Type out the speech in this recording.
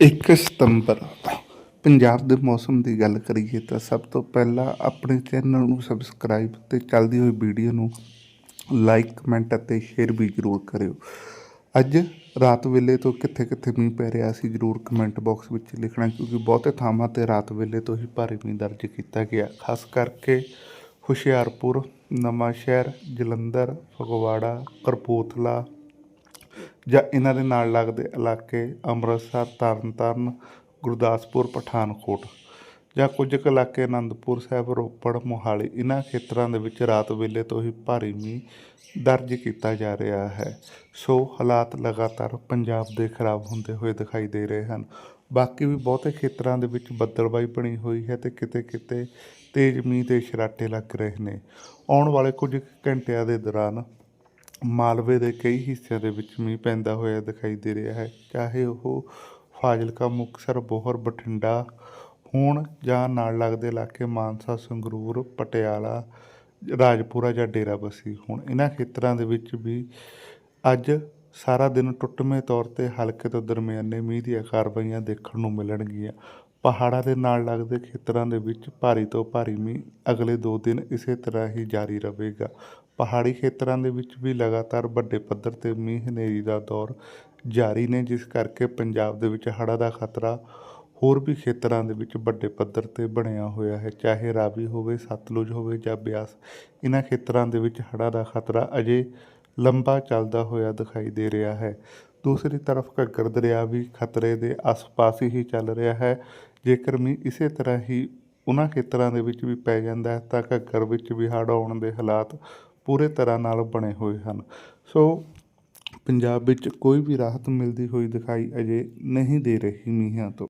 1 ਸਤੰਬਰ, ਪੰਜਾਬ ਦੇ ਮੌਸਮ ਦੀ ਗੱਲ ਕਰੀਏ ਤਾਂ ਸਭ ਤੋਂ ਪਹਿਲਾਂ ਆਪਣੇ ਚੈਨਲ ਨੂੰ ਸਬਸਕ੍ਰਾਈਬ ਤੇ ਚੱਲਦੀ ਹੋਈ ਵੀਡੀਓ ਨੂੰ ਲਾਈਕ ਕਮੈਂਟ ਅਤੇ ਸ਼ੇਅਰ ਵੀ ਜ਼ਰੂਰ ਕਰਿਓ। ਅੱਜ ਰਾਤ ਵੇਲੇ ਤੋਂ ਕਿੱਥੇ ਕਿੱਥੇ ਮੀਂਹ ਪੈ ਰਿਹਾ ਸੀ ਜ਼ਰੂਰ ਕਮੈਂਟ ਬਾਕਸ ਵਿੱਚ ਲਿਖਣਾ ਕਿਉਂਕਿ ਬਹੁਤੇ ਥਾਵਾਂ ਤੇ ਰਾਤ ਵੇਲੇ ਤੋਂ ਹੀ ਭਾਰੀ ਮੀਂਹ ਦਰਜ ਕੀਤਾ ਗਿਆ। ਖਾਸ ਕਰਕੇ ਹੁਸ਼ਿਆਰਪੁਰ ਨਵਾਂ ਸ਼ਹਿਰ ਜਲੰਧਰ, ਫਗਵਾੜਾ ਕਰਪੂਥਲਾ ਜਾਂ ਇਹਨਾਂ ਦੇ ਨਾਲ ਲੱਗਦੇ ਇਲਾਕੇ ਅੰਮ੍ਰਿਤਸਰ, ਤਰਨਤਾਰਨ, ਗੁਰਦਾਸਪੁਰ, ਪਠਾਨਕੋਟ ਜਾਂ ਕੁਝ ਕੁ ਇਲਾਕੇ ਅਨੰਦਪੁਰ ਸਾਹਿਬ, ਰੋਪੜ, ਮੋਹਾਲੀ, ਇਹਨਾਂ ਖੇਤਰਾਂ ਦੇ ਵਿੱਚ ਰਾਤ ਵੇਲੇ ਤੋਂ ਹੀ ਭਾਰੀ ਮੀਂਹ ਦਰਜ ਕੀਤਾ ਜਾ ਰਿਹਾ ਹੈ। ਸੋ ਹਾਲਾਤ ਲਗਾਤਾਰ ਪੰਜਾਬ ਦੇ ਖਰਾਬ ਹੁੰਦੇ ਹੋਏ ਦਿਖਾਈ ਦੇ ਰਹੇ ਹਨ। ਬਾਕੀ ਵੀ ਬਹੁਤੇ ਖੇਤਰਾਂ ਦੇ ਵਿੱਚ ਬੱਦਲਬਾਈ ਬਣੀ ਹੋਈ ਹੈ ਤੇ ਕਿਤੇ ਕਿਤੇ ਤੇਜ਼ ਮੀਂਹ ਦੇ ਛਰਾਟੇ ਲੱਗ ਰਹੇ ਨੇ। ਆਉਣ ਵਾਲੇ ਕੁਝ ਘੰਟਿਆਂ ਦੇ ਦੌਰਾਨ ਮਾਲਵੇ ਦੇ ਕਈ ਹਿੱਸਿਆਂ ਦੇ ਵਿੱਚ ਮੀਂਹ ਪੈਂਦਾ ਹੋਇਆ ਦਿਖਾਈ ਦੇ ਰਿਹਾ ਹੈ। ਚਾਹੇ ਉਹ ਫਾਜ਼ਿਲਕਾ, ਮੁਕਤਸਰ, ਬੋਹਰ, ਬਠਿੰਡਾ ਹੋਣ ਜਾਂ ਨਾਲ ਲੱਗਦੇ ਇਲਾਕੇ ਮਾਨਸਾ, ਸੰਗਰੂਰ, ਪਟਿਆਲਾ, ਰਾਜਪੁਰਾ ਜਾਂ ਡੇਰਾਬੱਸੀ ਹੋਣ ਇਹਨਾਂ ਖੇਤਰਾਂ ਦੇ ਵਿੱਚ ਵੀ ਅੱਜ ਸਾਰਾ ਦਿਨ ਟੁੱਟਵੇਂ ਤੌਰ ਤੇ ਹਲਕੇ ਤੋਂ ਦਰਮਿਆਨੇ ਮੀਂਹ ਦੀਆਂ ਕਾਰਵਾਈਆਂ ਦੇਖਣ ਨੂੰ ਮਿਲਣਗੀਆਂ। ਪਹਾੜਾਂ ਦੇ ਨਾਲ ਲੱਗਦੇ ਖੇਤਰਾਂ ਦੇ ਵਿੱਚ ਭਾਰੀ ਤੋਂ ਭਾਰੀ ਮੀਂਹ ਅਗਲੇ 2 ਦਿਨ ਇਸੇ ਤਰ੍ਹਾਂ ਹੀ ਜਾਰੀ ਰਹੇਗਾ। ਪਹਾੜੀ ਖੇਤਰਾਂ ਦੇ ਵਿੱਚ ਵੀ ਲਗਾਤਾਰ ਵੱਡੇ ਪੱਧਰ ਤੇ ਮੀਂਹ ਹਨੇਰੀ ਦਾ ਦੌਰ ਜਾਰੀ ਨੇ, ਜਿਸ ਕਰਕੇ ਪੰਜਾਬ ਦੇ ਵਿੱਚ ਹੜ੍ਹਾਂ ਦਾ ਖਤਰਾ ਹੋਰ ਵੀ ਖੇਤਰਾਂ ਦੇ ਵਿੱਚ ਵੱਡੇ ਪੱਧਰ ਤੇ ਬਣਿਆ ਹੋਇਆ ਹੈ। ਚਾਹੇ ਰਾਵੀ ਹੋਵੇ, ਸਤਲੁਜ ਹੋਵੇ ਜਾਂ ਬਿਆਸ ਇਹਨਾਂ ਖੇਤਰਾਂ ਦੇ ਵਿੱਚ ਹੜ੍ਹਾਂ ਦਾ ਖਤਰਾ ਅਜੇ ਲੰਬਾ ਚੱਲਦਾ ਹੋਇਆ ਦਿਖਾਈ ਦੇ ਰਿਹਾ ਹੈ। ਦੂਸਰੀ ਤਰਫ ਘੱਗਰ ਦਰਿਆ ਵੀ ਖਤਰੇ ਦੇ ਆਸ-ਪਾਸ ਹੀ ਚੱਲ ਰਿਹਾ ਹੈ। ਜੇਕਰ ਮੀਂਹ ਇਸੇ ਤਰ੍ਹਾਂ ਹੀ ਉਹਨਾਂ ਖੇਤਰਾਂ ਦੇ ਵਿੱਚ ਵੀ ਪੈ ਜਾਂਦਾ ਹੈ, ਤਾਂ ਘੱਗਰ ਵਿੱਚ ਵੀ ਹੜ੍ਹ ਆਉਣ ਦੇ ਹਾਲਾਤ ਪੂਰੇ ਤਰ੍ਹਾਂ ਨਾਲ ਬਣੇ ਹੋਏ ਹਨ। ਸੋ, ਪੰਜਾਬ ਵਿੱਚ ਕੋਈ ਵੀ ਰਾਹਤ ਮਿਲਦੀ ਹੋਈ ਦਿਖਾਈ ਅਜੇ ਨਹੀਂ ਦੇ ਰਹੀ ਮੀਂਹਾਂ ਤੋਂ।